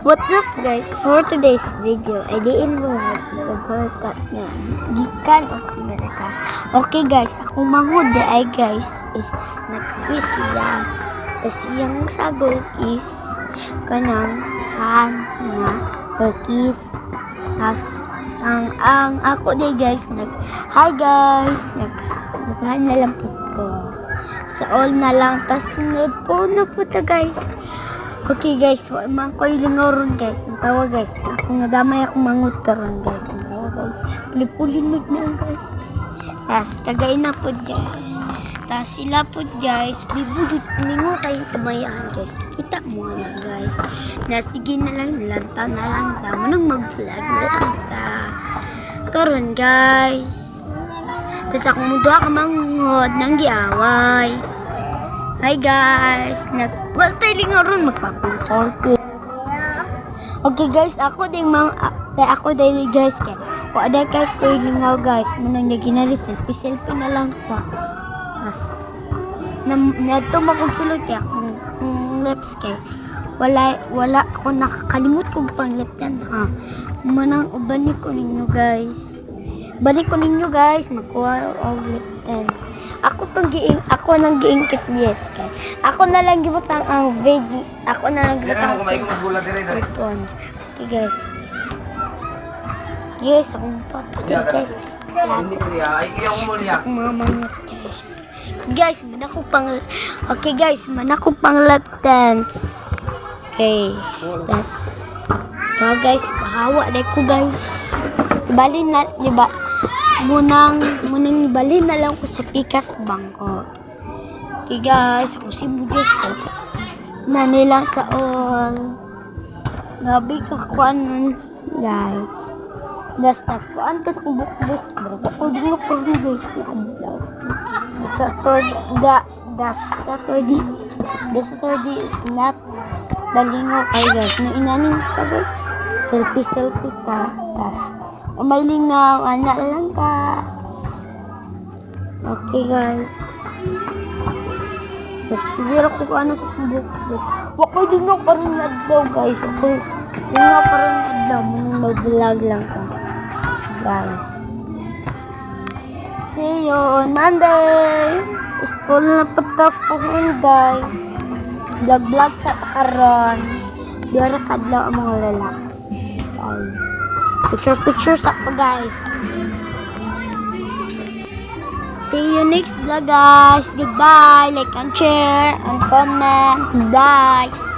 What's up guys? For today's video, ay diin mo nga nag-workout na gikan o Amerika. Okay guys, ako mangod ay guys is nag-quiz siya. Tapos yung sagol is kanang han nga cookies. Tapos ang ang ako di guys nag Hi guys, nag naghan na lang po ko. Sa all na lang tas sunod po na po guys. Okay guys, man ko ilingaw ron guys. Ang tawa guys. Ako nga damay ako mangut karon guys. Ang tawa guys. Pulipulimig na guys. Tas kagay na po guys. Tas sila po guys. Bibudot ningo kayong tabayaan guys. Kita mo na guys. Nastige na lang lanta na lang damo nang mag-vlog na lang guys. Tas ako mo ka mangod nang giaway. Hi guys! Nag well, nga ron magpapangkol Okay guys, ako din mang uh, ako daily guys kay wa ada kay ko lingaw guys munang naginali selfie selfie na lang ko. Mas na nato magog sulod kay akong akong lips kay wala wala ako nakakalimot kog pang lip yan ha. Manang ubani ko ninyo guys. Balik ko ninyo guys, magkuha og lip 10. Ako tong giing ako nang giingkit yes kay. Ako na lang gibutang ang veggie. Ako na lang gibutang dire dire. Sipon. Okay guys. Yes, akong papatay guys. Hindi ko. Ay mo niya. Sa guys. ako pang Okay guys, man ako pang lap dance. Okay. Das. So guys, dai ko guys. Bali na, di ba? Munang, munang ibali na lang ko sa pikas bangko. Okay guys, ako si Budes. Na nilang sa all. Gabi ka kuan guys. Das na kuan ka sa ako din ko rin guys. Sa third, da, da Saturday. The Saturday is not dalingo kay guys. Na inanin ka guys. Selfie selfie ka. Tas, umaling na, ana lang ka. Okay guys. Siguro ko kung ano sa kubok guys. Wako din nga pa rin adlaw guys. Wako din nga pa rin adlaw. Muna mag-vlog lang ka. Guys. See you on Monday. School na patap po guys. Vlog-vlog sa karon. Diyara kadlaw ang mga. Bye. Picture-picture sa pa guys. See you next vlog guys. Goodbye. Like and share and comment. Bye.